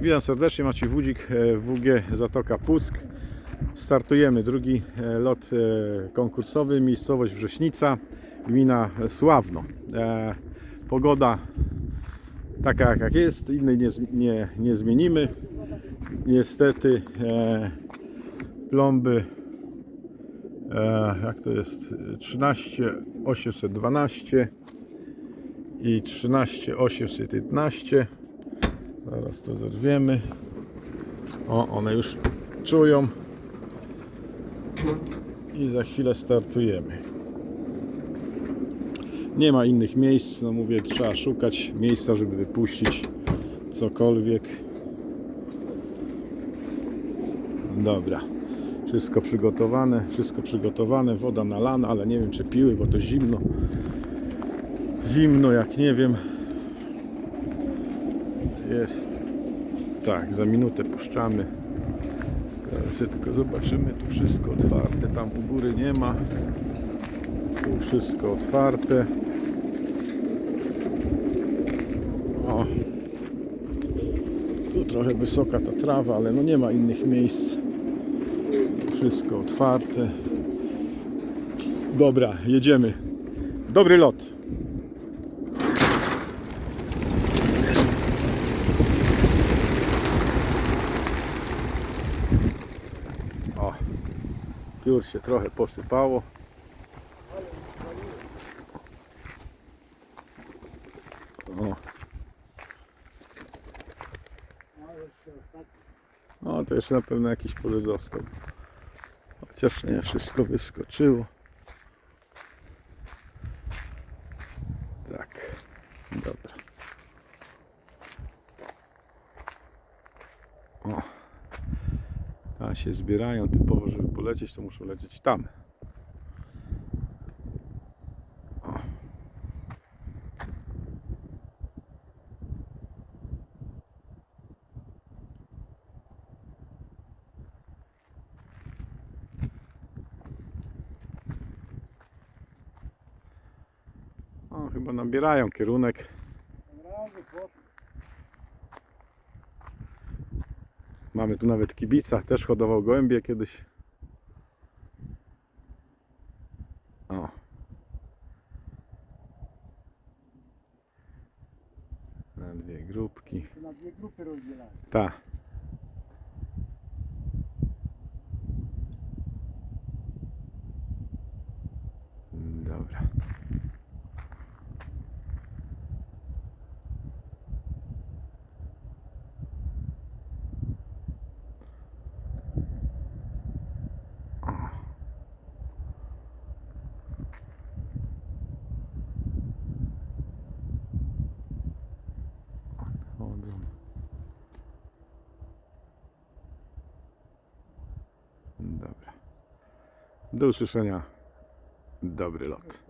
Witam serdecznie, Maciej Wódzik, e, WG Zatoka Puck. Startujemy drugi e, lot e, konkursowy, miejscowość Wrześnica, gmina Sławno. Pogoda taka jak jest, innej nie, nie, nie zmienimy. Niestety plomby, jak to jest, 13 812 i 13 811 Zaraz to zerwiemy. O, one już czują. I za chwilę startujemy. Nie ma innych miejsc, no mówię, trzeba szukać miejsca, żeby wypuścić cokolwiek. Dobra. Wszystko przygotowane, wszystko przygotowane, woda nalana, ale nie wiem czy piły, bo to zimno. Zimno jak nie wiem, jest tak, za minutę puszczamy. Teraz tylko zobaczymy, tu wszystko otwarte, tam u góry nie ma. Tu wszystko otwarte. O. Tu trochę wysoka ta trawa, ale no nie ma innych miejsc. Wszystko otwarte. Dobra, jedziemy. Dobry lot. O, piór się trochę posypało. O. O, to jeszcze na pewno jakiś pole został. Chociaż nie wszystko wyskoczyło. Tak, dobra. O. Tam się zbierają typowo, żeby polecieć, to muszą lecieć tam. O. Chyba nabierają kierunek. Mamy tu nawet kibica, też hodował gołębie kiedyś. O. Na dwie grupki. Na dwie grupy rozdzielane. Ta. Dobra. O. Odchodzą. Dobra. Do usłyszenia. Dobry lot.